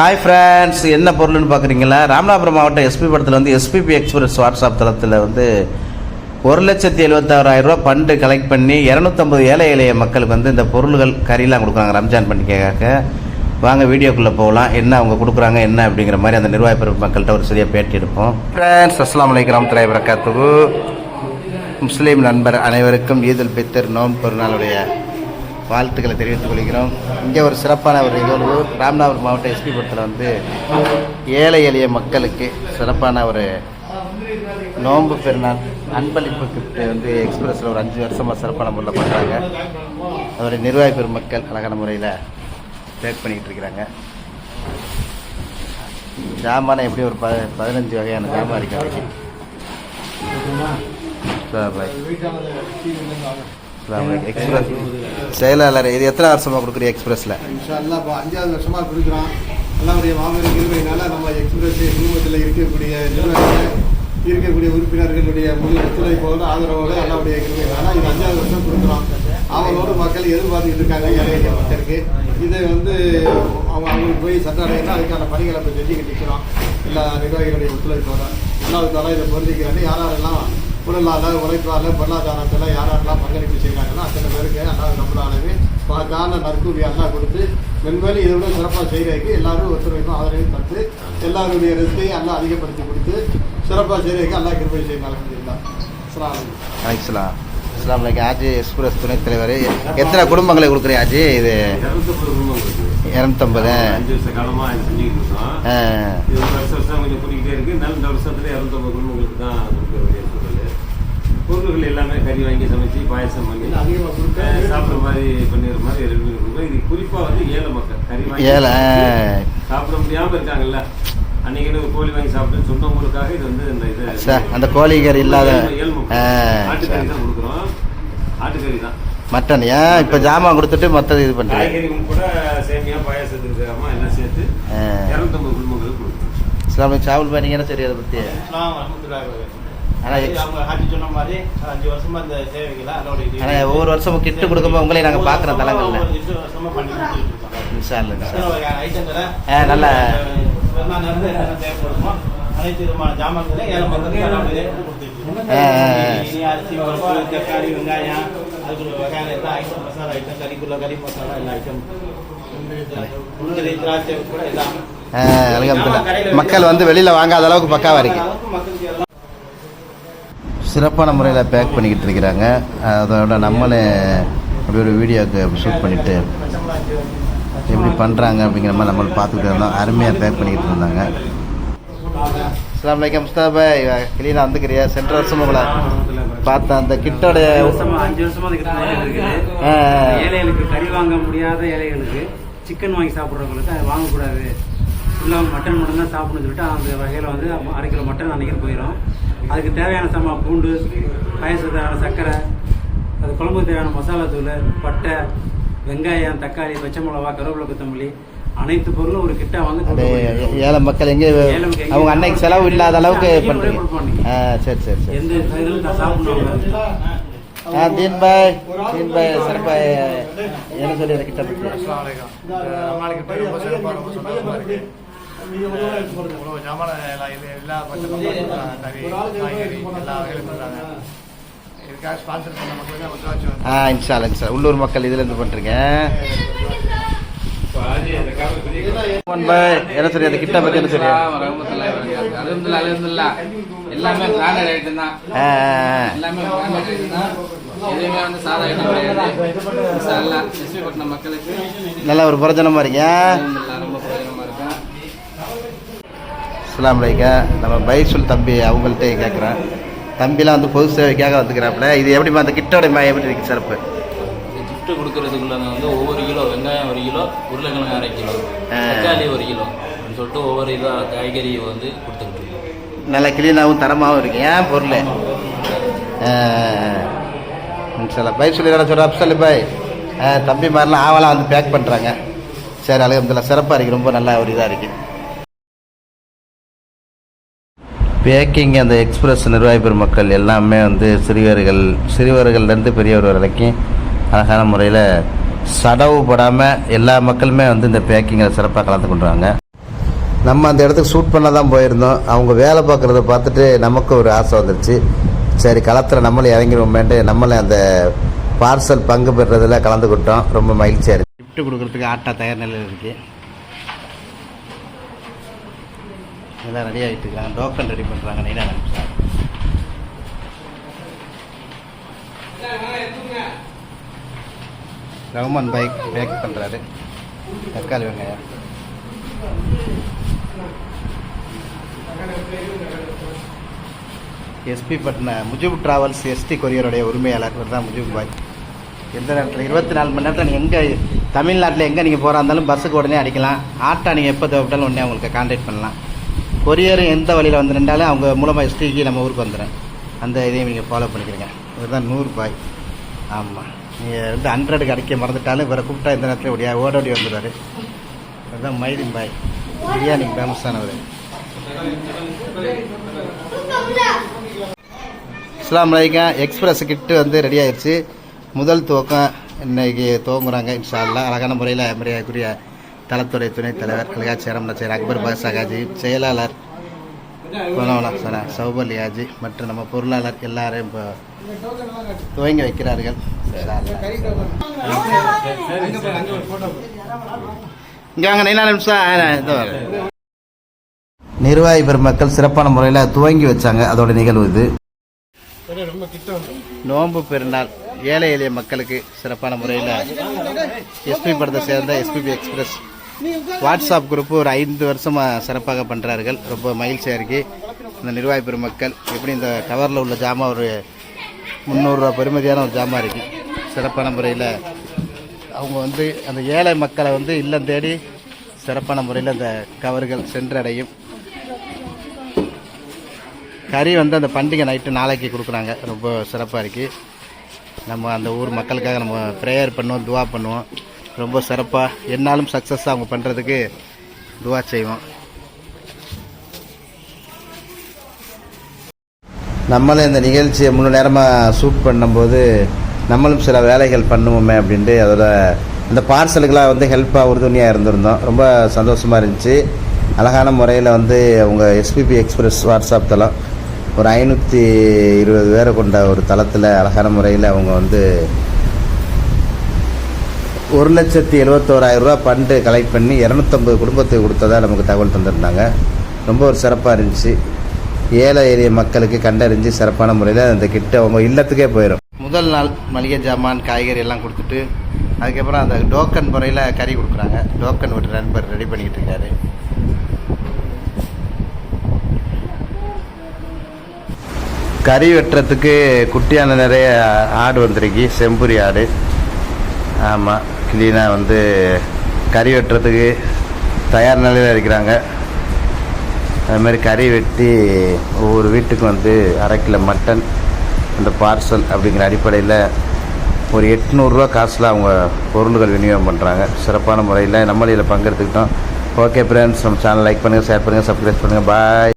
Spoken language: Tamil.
ஹாய் ஃப்ரெண்ட்ஸ் என்ன பொருள்னு பார்க்குறீங்களா ராமநாதபுரம் மாவட்டம் எஸ்பி படத்தில் வந்து எஸ்பிபி எக்ஸ்பிரஸ் வாட்ஸ்அப் தளத்தில் வந்து ஒரு லட்சத்தி எழுபத்தாறாயிரம் ரூபா ஃபண்டு கலெக்ட் பண்ணி இரநூத்தம்பது ஏழை எளிய மக்களுக்கு வந்து இந்த பொருள்கள் கறிலாம் கொடுக்குறாங்க. ரம்ஜான் பண்டிகைக்காக. வாங்க வீடியோக்குள்ளே போகலாம். என்ன அவங்க கொடுக்குறாங்க என்ன அப்படிங்கிற மாதிரி அந்த நிர்வாக பிரிவு மக்கள்கிட்ட ஒரு சரியாக பேட்டி எடுப்போம். ஃப்ரெண்ட்ஸ் அஸ்லாம் வலைக்கம் தலைவர் வரகாத்துகு முஸ்லீம் நண்பர் அனைவருக்கும் ஈதல் பித்தர் நோன் பெருநாளுடைய வாழ்த்துக்களை தெரிவித்துக் கொள்கிறோம். இங்கே ஒரு சிறப்பான ஒரு நிகழ்வு. ராமநாதபுரம் மாவட்ட எஸ்பி வந்து ஏழை எளிய மக்களுக்கு சிறப்பான ஒரு நோன்பு பெருநாள் அன்பளிப்பு கிஃப்ட் வந்து எக்ஸ்பிரஸில் ஒரு அஞ்சு வருஷமாக சிறப்பான முறையில் பண்ணுறாங்க அவர் நிர்வாகி பெருமக்கள் அழகான முறையில் பேக் பண்ணிக்கிட்டு இருக்கிறாங்க. ஜாமானை எப்படி ஒரு ப பதினஞ்சு வகையான ஜாமான் இருக்கு அவருக்கு எக்ஸ்பிரஸ். செயலாளர் இது எத்தனை வருஷமாக கொடுக்குறீங்க எக்ஸ்பிரஸில்? இன்ஷா அல்லாஹ் இப்போ அஞ்சாவது வருஷமாக கொடுக்குறோம். அல்லாவுடைய மாபெரும் கிருமையினால நம்ம எக்ஸ்பிரஸ் குடும்பத்தில் இருக்கக்கூடிய இருக்கக்கூடிய உறுப்பினர்களுடைய முழு ஒத்துழைப்போடு ஆதரவோடு அல்லாவுடைய கிருமையினால இது அஞ்சாவது வருஷம் கொடுக்குறோம். அவங்களோட மக்கள் எதிர்பார்த்துக்கிட்டு இருக்காங்க ஏழை எளிய மக்களுக்கு. இதை வந்து அவங்க அவங்களுக்கு போய் சட்டாடையினா அதுக்கான பணிகளை இப்போ செஞ்சுக்கிட்டு இருக்கிறோம். எல்லா நிர்வாகிகளுடைய ஒத்துழைப்போட. அல்லாவுக்கால இதை பொருந்திக்கிறாங்க யாரெல்லாம் உடலால் உழைப்பால் பொருளாதாரத்தில் யாரெல்லாம் பங்களிப்பு செய்கிறாங்களோ அத்தனை பேருக்கு அல்லாஹ் நம்மளாலவே மகத்தான நற்கூலி எல்லாம் கொடுத்து மென்மேலும் இதை விட சிறப்பாக செய்கிறதுக்கு எல்லாரும் ஒத்துழைப்பும் ஆதரவையும் தந்து எல்லாருடைய ரிஸ்கையும் எல்லாம் அதிகப்படுத்தி கொடுத்து சிறப்பாக செய்கிறதுக்கு எல்லாம் அலைக்கும். அலைக்கலாம் அஸ்லாம் வலைக்கம் ஆஜி எக்ஸ்பிரஸ் துணைத் தலைவர் எத்தனை குடும்பங்களை கொடுக்குறீங்க ஆஜி இது இரநூத்தம்பது குடும்பம் இருக்கு. இரநூத்தம்பது அஞ்சு வருஷ காலமா இது செஞ்சுக்கிட்டு இருக்கோம். ஆ, இது வருஷம் வருஷம் கொஞ்சம் கூட்டிக்கிட்டே இருக்கு. இருந்தாலும் இந்த வருஷத்துல இரநூத்தம்பது குடும்பங்களுக்கு தான் கொடுக்க. பொருள்கள் எல்லாமே கறி வாங்கி சமைச்சு பாயசம் பண்ணி அதிகமாக கொடுக்க அஹ், சாப்பிடுற மாதிரி பண்ணிடுற மாதிரி பண்ணி கொடுப்போம். இது குறிப்பா வந்து ஏழை மக்கள் கறி வாங்கி ஏழை சாப்பிட முடியாம இருக்காங்கல்ல. அன்னைக்கு ஒரு கோழி வாங்கி சாப்பிட்டு சொன்னவங்களுக்காக இது வந்து இந்த இது சார் அந்த கோழிக்கறி இல்லாத ஏழை- ஏழை மக்கள். ஆ, ஆட்டுக்கறி. தான் கொடுக்குறோம். ஆட்டுக்கறி தான். மட்டன் ஏன் இப்போ ஜாமான் கொடுத்துட்டு மற்றது இது பண்ணுறேன் காய்கறியும் கூட சேமியா பாயாசத்துக்கு சேராம எல்லாம் சேர்த்து இரநூத்தம்பது குடும்பங்களுக்கு கொடுக்குறோம். இஸ்லாமிக் சாவல் பண்ணீங்கன்னா சரி அதை பற்றி ஆனால் ஒவ்வொரு வருஷமும் கிட்டு கொடுக்கும்போது உங்களை நாங்கள் பார்க்குறோம் தலங்களில். ஆ, நல்ல-. மக்கள் வந்து வெளியில் வாங்காத அளவுக்கு பக்காவாக இருக்கு. சிறப்பான முறையில் பேக் பண்ணிக்கிட்டு இருக்கிறாங்க. அதோட நம்மளே அப்படி ஒரு வீடியோக்கு ஷூட் பண்ணிவிட்டு எப்படி பண்ணுறாங்க அப்படிங்கிற மாதிரி நம்மளும் பார்த்துக்கிட்டு இருந்தோம். அருமையாக பேக் பண்ணிக்கிட்டு இருந்தாங்க. அஸ்லாம் வலைக்கம் முஸ்தாபாய் கிளீனாக வந்துக்கிறியா? சென்ற வருஷம் உங்களை பார்த்தேன் அந்த கிட்டோடைய வருஷமா அஞ்சு வருஷமா இருக்குது. ஆ, ஏழைகளுக்கு கறி வாங்க முடியாத ஏழைகளுக்கு சிக்கன் வாங்கி சாப்பிட்றவங்களுக்கு அதை வாங்கக்கூடாது. ஃபுல்லாக மட்டன் மட்டும் தான் சாப்பிடணும்னு சொல்லிட்டு அந்த வகையில் வந்து அரை கிலோ மட்டன் அன்றைக்கி போயிடும் அதுக்கு தேவையான சாமா பூண்டு பாயசத்துக்கு தேவையான சர்க்கரை அது குழம்புக்கு தேவையான மசாலா தூள் பட்டை வெங்காயம் தக்காளி பச்சை மிளகா கருவேப்பிலை கொத்தமல்லி அனைத்து பொருளும் ஒரு கிட்ட வந்து. ஏழை மக்கள் எங்கே அவங்க அன்னைக்கு செலவு இல்லாத அளவுக்கு பண்ணுறீங்க சரி சரி சரி எந்த ஆ தீன் பாய் தீன் பாய் சிறப்பாக என்ன சொல்லி எனக்கு கிட்ட இவ்வளோ ஜாமான எல்லாம் இது எல்லா ஆ இன்ஷால்லா இன்ஷா உள்ளூர் மக்கள் இதுலேருந்து பண்ணுறீங்க என்ன சொல்லி அந்த கிட்ட பற்றி என்ன அலமதுல்லா எல்லாமே பிராண்டட் ஐட்டம் தான் ஆ ஆ, எல்லாமே பிராண்டட் ஐட்டம் தான் எதுவுமே வந்து சாதா ஐட்டம் கிடையாது இன்ஷா அல்லாஹ் எஸ்பி பட்டினம் மக்களுக்கு ஆ. நல்ல ஒரு புரஜனமாக இருக்கீங்க அல்ஹம்துலில்லாஹ் ரொம்ப பிரயோஜனமா இருக்கும் அஸ்லாம் வலைக்கம் நம்ம பைசுல் தம்பி அவங்கள்ட்ட கேட்குறேன். தம்பிலாம் வந்து பொது சேவைக்காக வந்துக்கிறாப்புல. இது எப்படிமா அந்த கிட்டோட மா எப்படி இருக்கு சிறப்பு? கிஃப்ட் கொடுக்கறதுக்குள்ள வந்து ஒவ்வொரு கிலோ வெங்காயம் ஒரு கிலோ உருளைக்கிழங்கு அரை கிலோ. தக்காளி ஒரு கிலோ அப்படின்னு சொல்லிட்டு ஒவ்வொரு இதாக காய்கறி வந்து கொடுத்துக்கிட்டு இருக்கோம். நல்ல கிளீனாகவும் தரமாகவும் இருக்கு. ஏன் பொருள்? சில பை சொல்லி சொல்கிற அப்சல் பாய். தம்பி மாதிரிலாம் ஆவலாம் வந்து பேக் பண்ணுறாங்க சரி அலகம்துல்லா சிறப்பாக இருக்குது ரொம்ப நல்லா ஒரு இதாக இருக்குது பேக்கிங் அந்த எக்ஸ்பிரஸ் நிர்வாகி பெருமக்கள் எல்லாமே வந்து சிறியவர்கள் சிறியவர்கள்லேருந்து பெரியவர் வரைக்கும் அழகான முறையில் சடவு படாமல் எல்லா மக்களுமே வந்து இந்த பேக்கிங்கில் சிறப்பாக கலந்து கொண்டுறாங்க நம்ம அந்த இடத்துக்கு ஷூட் பண்ண தான் போயிருந்தோம். அவங்க வேலை பார்க்குறத பார்த்துட்டு நமக்கு ஒரு ஆசை வந்துருச்சு. சரி களத்தில் நம்மளும் இறங்கிடுவோமேன்ட்டு நம்மளே அந்த பார்சல் பங்கு பெறுறதில் கலந்துக்கிட்டோம் ரொம்ப மகிழ்ச்சியாக இருக்குது கிஃப்ட் கொடுக்குறதுக்கு ஆட்டா தயார் நிலையில் இருக்குது எல்லாம் ரெடி ஆகிட்டு இருக்காங்க. டோக்கன் ரெடி பண்ணுறாங்க நைனா நிமிஷம் ரகுமான் பைக் பேக் பண்ணுறாரு தக்காளி வெங்காயம். எஸ்பி பட்ன முஜிப் டிராவல்ஸ் எஸ்டி கொரியருடைய உரிமையாளர். இவர் தான் முஜிப் பாய் எந்த நேரத்தில்? இருபத்தி நாலு மணி நேரத்தில் நீங்கள் எங்கே தமிழ்நாட்டில் எங்கே நீங்கள் போகிறா இருந்தாலும் பஸ்ஸுக்கு உடனே அடிக்கலாம். ஆட்டோ நீங்கள் எப்போ தேவைப்பட்டாலும் உடனே உங்களுக்கு கான்டாக்ட் பண்ணலாம். கொரியரும் எந்த வழியில் வந்துருந்தாலும் அவங்க மூலமாக எஸ்டிக்கு நம்ம ஊருக்கு வந்துடும் அந்த இதையும் நீங்கள் ஃபாலோ பண்ணிக்கிறீங்க. இதுதான் நூறுபாய் நூறு பாய். ஆமாம் நீங்கள் வந்து ஹண்ட்ரடுக்கு அடிக்க மறந்துட்டாலும் இவரை கூப்பிட்டா இந்த நேரத்தில் ஓடியா ஓட ஓடி வந்துடுவார் இதுதான் மைதின் பாய். பிரியாணிக்கு ஃபேமஸானவர் இஸ்லாம் வலைக்கம் எக்ஸ்பிரஸ் கிட்டு வந்து ரெடி ஆயிடுச்சு முதல் துவக்கம் இன்னைக்கு துவங்குறாங்க இன்ஷா அழகான முறையில் மரியாதைக்குரிய தளத்துறை துணைத் தலைவர் கல்காட்சி சேர் அக்பர் பாசாகாஜி செயலாளர் கொனவலா சௌபல்யாஜி மற்றும் நம்ம பொருளாளர் எல்லாரையும் இப்போ துவங்கி வைக்கிறார்கள். இங்கே வாங்க நிமிஷம் நிர்வாகி பெருமக்கள் சிறப்பான முறையில் துவங்கி வச்சாங்க. அதோட நிகழ்வு இது. நோன்பு பெருநாள் ஏழை எளிய மக்களுக்கு சிறப்பான முறையில் எஸ்பி படத்தை சேர்ந்த எஸ்பிபி எக்ஸ்பிரஸ் வாட்ஸ்அப் குரூப்பு ஒரு ஐந்து வருஷமாக சிறப்பாக பண்ணுறார்கள் ரொம்ப மகிழ்ச்சியாக இருக்குது இந்த நிர்வாகி பெருமக்கள் எப்படி இந்த கவரில் உள்ள ஜாமான் ஒரு முந்நூறுரூவா பெருமதியான ஒரு ஜாமான் இருக்குது சிறப்பான முறையில் அவங்க வந்து அந்த ஏழை மக்களை வந்து இல்லம் தேடி சிறப்பான முறையில் அந்த கவர்கள் சென்றடையும். கறி வந்து அந்த பண்டிகை நைட்டு நாளைக்கு கொடுக்குறாங்க. ரொம்ப சிறப்பாக இருக்குது நம்ம அந்த ஊர் மக்களுக்காக நம்ம ப்ரேயர் பண்ணுவோம் துவா பண்ணுவோம். ரொம்ப சிறப்பாக என்னாலும் சக்ஸஸாக அவங்க பண்ணுறதுக்கு துவா செய்வோம். நம்மளும் இந்த நிகழ்ச்சியை முழு நேரமாக ஷூட் பண்ணும்போது நம்மளும் சில வேலைகள் பண்ணுவோமே அப்படின்ட்டு அதோட அந்த பார்சலுக்கெலாம் வந்து ஹெல்ப்பாக உறுதுணையாக இருந்திருந்தோம். ரொம்ப சந்தோஷமாக இருந்துச்சு. அழகான முறையில் வந்து அவங்க எஸ்பிபி எக்ஸ்பிரஸ் வாட்ஸ்அப் தளம் ஒரு ஐநூற்றி இருபது பேரை கொண்ட ஒரு தளத்தில் அழகான முறையில் அவங்க வந்து ஒரு லட்சத்தி எழுபத்தோராயிரம் ரூபா ஃபண்டு கலெக்ட் பண்ணி இரநூத்தம்பது குடும்பத்துக்கு கொடுத்ததா நமக்கு தகவல் தந்திருந்தாங்க. ரொம்ப ஒரு சிறப்பாக இருந்துச்சு. ஏழை ஏரிய மக்களுக்கு கண்டறிஞ்சு சிறப்பான முறையில் அந்த கிட்ட அவங்க இல்லத்துக்கே போயிடும் முதல் நாள் மளிகை ஜாமான் காய்கறி எல்லாம் கொடுத்துட்டு அதுக்கப்புறம் அந்த டோக்கன் முறையில் கறி கொடுக்குறாங்க. டோக்கன் ஒரு நண்பர் ரெடி பண்ணிக்கிட்டு இருக்காரு. கறி வெட்டுறதுக்கு குட்டியான நிறைய ஆடு வந்திருக்கு. செம்புரி ஆடு. ஆமாம் க்ளீனாக வந்து கறி வெட்டுறதுக்கு தயார் நிலையில் இருக்கிறாங்க. அதுமாரி கறி வெட்டி ஒவ்வொரு வீட்டுக்கும் வந்து அரை கிலோ மட்டன் அந்த பார்சல் அப்படிங்கிற அடிப்படையில் ஒரு எட்நூறுரூவா காசில் அவங்க பொருள்கள் விநியோகம் பண்ணுறாங்க சிறப்பான முறையில் நம்மளையில் பங்கெடுத்துக்கிட்டோம். ஓகே ஃப்ரெண்ட்ஸ் நம்ம சேனல் லைக் பண்ணுங்கள் ஷேர் பண்ணுங்கள் சப்ஸ்கிரைப் பண்ணுங்கள் பாய்